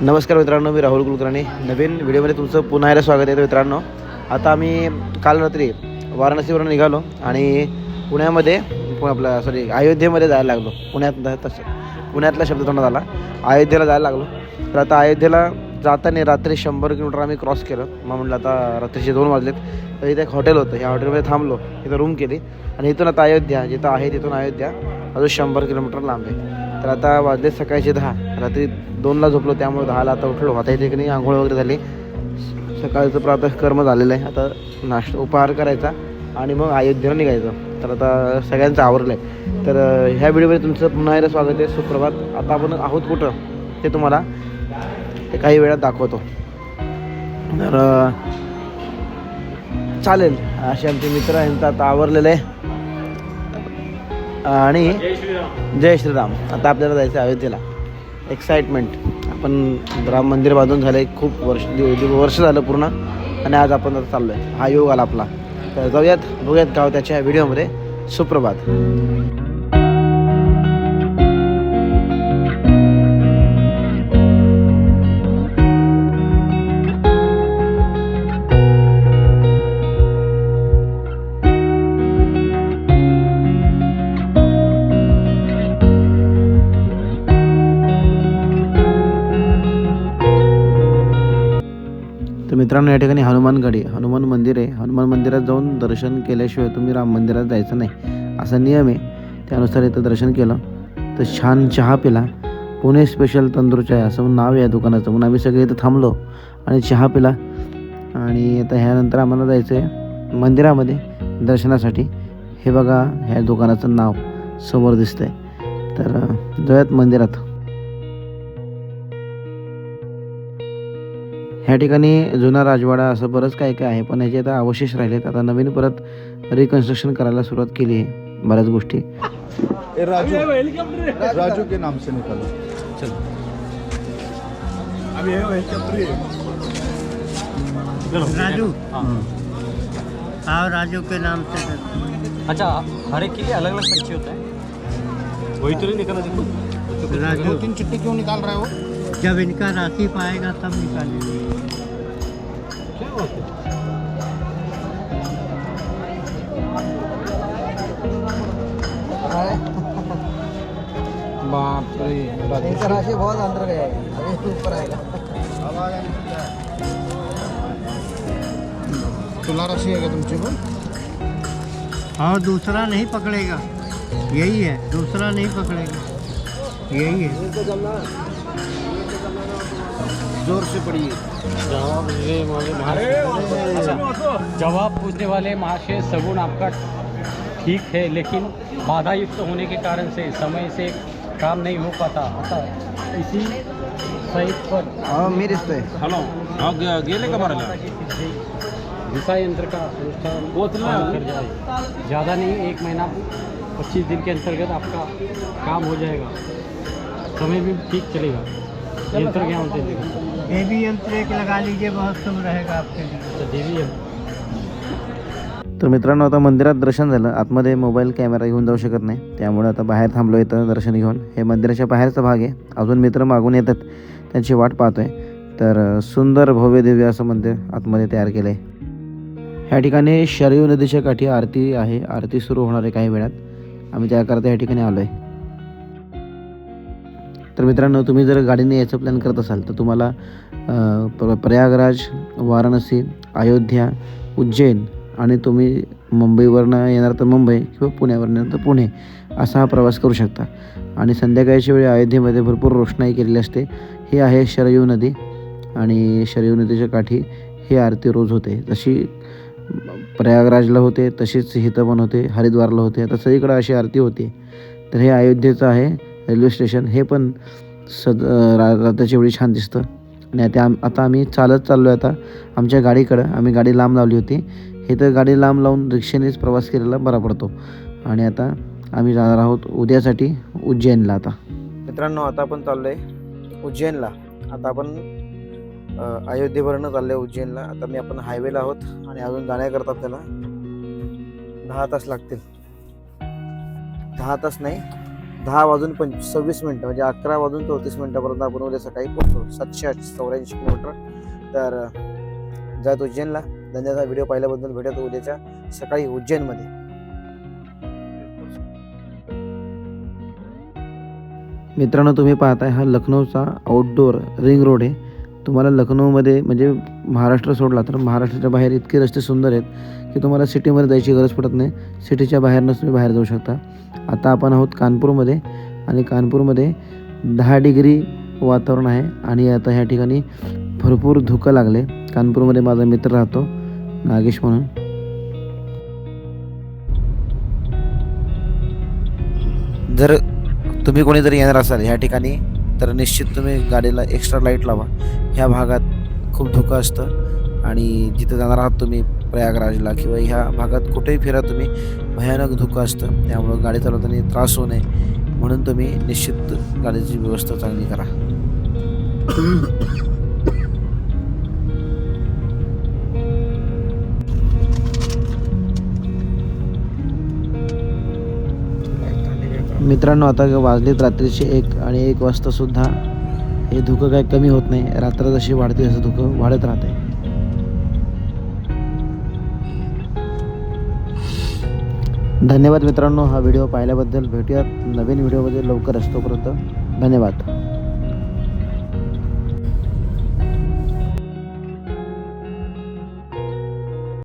नमस्कार मित्रांनो मी राहुल कुलकर्णी. नवीन व्हिडिओमध्ये तुमचं पुन्हा एकदा स्वागत आहे मित्रांनो. आता आम्ही काल रात्री वाराणसीवरून निघालो आणि पुण्यामध्ये आपलं सॉरी अयोध्येमध्ये जायला लागलो. पुण्यात तसं पुण्यातला शब्द तोंडात आला. अयोध्येला जायला लागलो. तर आता अयोध्येला जाताना रात्री शंभर किलोमीटर आम्ही क्रॉस केलं. मग म्हटलं आता रात्रीचे दोन वाजलेत. तर इथे एक हॉटेल होतं. ह्या हॉटेलमध्ये थांबलो. इथं रूम केली. आणि इथून आता अयोध्या जिथं आहे तिथून अयोध्या. अजून शंभर किलोमीटर लांब आहे. तर आता वाजले सकाळचे दहा. रात्री दोनला झोपलो त्यामुळे दहाला आता उठलो. आता इथे की नाही आंघोळ वगैरे झाली. सकाळचं प्रातः कर्म झालेलं आहे. आता नाश्ता उपहार करायचा आणि मग अयोध्येला निघायचं. तर आता सगळ्यांचं आवरलं आहे तर ह्या व्हिडिओमध्ये तुमचं पुन्हा एकदा स्वागत आहे. सुप्रभात. आता आपण आहोत कुठं? ते तुम्हाला ते काही वेळात दाखवतो. तर चालेल. असे आमचे मित्र यांचं आता आवरलेलं आहे. आणि जय श्रीराम. आता आपल्याला जायचं आहे अयोध्येला एक्साइटमेंट आपण राम मंदिर बांधून झाले. खूप वर्ष वर्ष झालं पूर्ण. आणि आज आपण आता चाललो आहे हा योग आला आपला. तर जाऊयात बघूयात गाव त्याच्या व्हिडिओमध्ये सुप्रभात. मित्रांनो या ठिकाणी हनुमानगडी हनुमान मंदिर आहे हनुमान मंदिरात जाऊन दर्शन केल्याशिवाय तुम्ही राम मंदिरात जायचं नाही असा नियम आहे. त्यानुसार इथं दर्शन केलं. तर छान चहा पिला. पुणे स्पेशल तंदूर चाय असं नाव आहे या दुकानाचं. म्हणून आम्ही सगळे इथं थांबलो आणि चहा पिला. आणि आता ह्यानंतर आम्हाला जायचं आहे मंदिरामध्ये दर्शनासाठी. हे बघा ह्या दुकानाचं नाव समोर दिसतं आहे तर जाऊयात मंदिरात. ह्या ठिकाणी जुना राजवाडा असं बरंच काय काय आहे पण ह्याचे आता अवशेष राहिलेत. आता नवीन परत रिकन्स्ट्रक्शन करायला सुरुवात केली आहे बऱ्याच गोष्टी. ए, राजू. राजू के नाम से निकालो. राजू. हाँ. राजू के नाम से अच्छा हर एक के लिए अलग अलग पर्ची होता है? वही तो नहीं निकला देखो. हैं। राजू. तीन चिट्ठी क्यों निकाल रहे हो? जब इनका राशि पाएगा तब निकालेंगे। बाप रे राशि बहुत अंदर गया है अभी ऊपर आएगा। तुला राशि है क्या तुमची पण और दूसरा नहीं पकड़ेगा। यही है दूसरा नहीं पकड़ेगा। यही है। ज़ोर से पडिए जवाब जवाब पूछने वाले महाशय सगुन आपका ठीक है लेकिन बाधा युक्त होने के कारण से समय से काम नहीं हो पाता। अतः इसी साइट पर हो मी दिसतोय हॅलो गेले का दिशा यंत्र का अनुष्ठान कर जाए। ज़्यादा नहीं एक महीना पच्चीस दिन के अंतर्गत आपका काम हो जाएगा। समय भी ठीक चलेगा। यंत्र क्या होते हैं देवी यंत्र एक लगा लीजिए बहुत शुभ रहेगा आपके लिए। देवी यंत्र। तर मित्रांनो आता मंदिरात दर्शन झालं. आतमध्ये मोबाईल कॅमेरा घेऊन जाऊ शकत नाही. त्यामुळे आता बाहेर थांबलो इथं दर्शन घेऊन. हे मंदिराच्या बाहेरचा भाग आहे. अजून मित्र मागून येतात. त्यांची वाट पाहतोय. तर सुंदर भव्य दिव्य असं मंदिर आतमध्ये तयार केलं आहे ह्या ठिकाणी शरयू नदीच्या काठी आरती आहे. आरती सुरू होणार आहे काही वेळात. आम्ही त्याकरता या ठिकाणी आलो आहे तर मित्रांनो तुम्ही जर गाडीने यायचं प्लॅन करत असाल तर तुम्हाला प्रयागराज वाराणसी अयोध्या उज्जैन आणि तुम्ही मुंबईवरनं येणार तर मुंबई किंवा पुण्यावरनं येणार तर पुणे असा हा प्रवास करू शकता. आणि संध्याकाळच्या वेळी अयोध्येमध्ये भरपूर रोषणाई केलेली असते. ही आहे शरयू नदी आणि शरयू नदीच्या काठी ही आरती रोज होते. जशी प्रयागराजला होते तशीच हिथं पण होते हरिद्वारला होते. आता सगळीकडं अशी आरती होते. तर हे अयोध्येचं आहे. रेल्वे स्टेशन हे पण सद रा रात्रीच्या वेळी छान दिसतं. आणि आता आम आता आम्ही चालत चाललो आहे आता आमच्या गाडीकडं. आम्ही गाडी लांब लावली होती. हे तर गाडी लांब लावून रिक्षेनेच प्रवास केलेला बरा पडतो. आणि आता आम्ही जाणार आहोत उद्यासाठी उज्जैनला आता. मित्रांनो आता आपण चाललो आहे उज्जैनला. आता आपण अयोध्येवरनं चाललो आहे उज्जैनला. आता मी आपण हायवेला आहोत आणि अजून जाण्याकरता आपल्याला दहा तास लागतील. दहा तास नाही दहा वाजून पंच सव्वीस मिनटं म्हणजे अकरा वाजून चौतीस मिनटापर्यंत आपण उद्या सकाळी पोहोचतो सातशे चौऱ्याऐंशी किलोमीटर. तर जात उज्जैनला. धन्यवाद व्हिडिओ पाहिल्याबद्दल भेटत उद्याच्या सकाळी उज्जैनमध्ये. मित्रांनो तुम्ही पाहताय हा लखनौचा आउटडोअर रिंग रोड आहे. तुम्हाला लखनौमध्ये म्हणजे महाराष्ट्र सोडला तर महाराष्ट्राच्या बाहेर इतके रस्ते सुंदर आहेत की तुम्हाला सिटीमध्ये जायची गरज पडत नाही. सिटीच्या बाहेरनंच तुम्ही बाहेर जाऊ शकता. आता आपण आहोत कानपूरमध्ये आणि कानपूरमध्ये दहा डिग्री वातावरण आहे आणि आता ह्या ठिकाणी भरपूर धुकं लागले. कानपूरमध्ये माझा मित्र राहतो नागेश म्हणून. जर तुम्ही कोणी जरी येणार असाल ह्या ठिकाणी तर निश्चित तुम्ही गाडीला एक्स्ट्रा लाइट लावा. ह्या भागात खूप धोका असतं आणि जिथे जाणार आहात तुम्ही प्रयागराजला किंवा ह्या भागात कुठेही फिरा तुम्ही भयानक धोका असतं. त्यामुळं गाडी चालवताना त्रास होऊ नये. म्हणून तुम्ही निश्चित गाडीची व्यवस्था चांगली करा. मित्रांनो आता वाजलेत रात्रीचे एक आणि एक वाजतासुद्धा हे धुकं काही कमी होत नाही. रात्र जशी वाढते तसं धुकं वाढत राहते धन्यवाद मित्रांनो हा व्हिडिओ पाहिल्याबद्दल. भेटूयात नवीन व्हिडिओमध्ये लवकरच. तोपर्यंत धन्यवाद.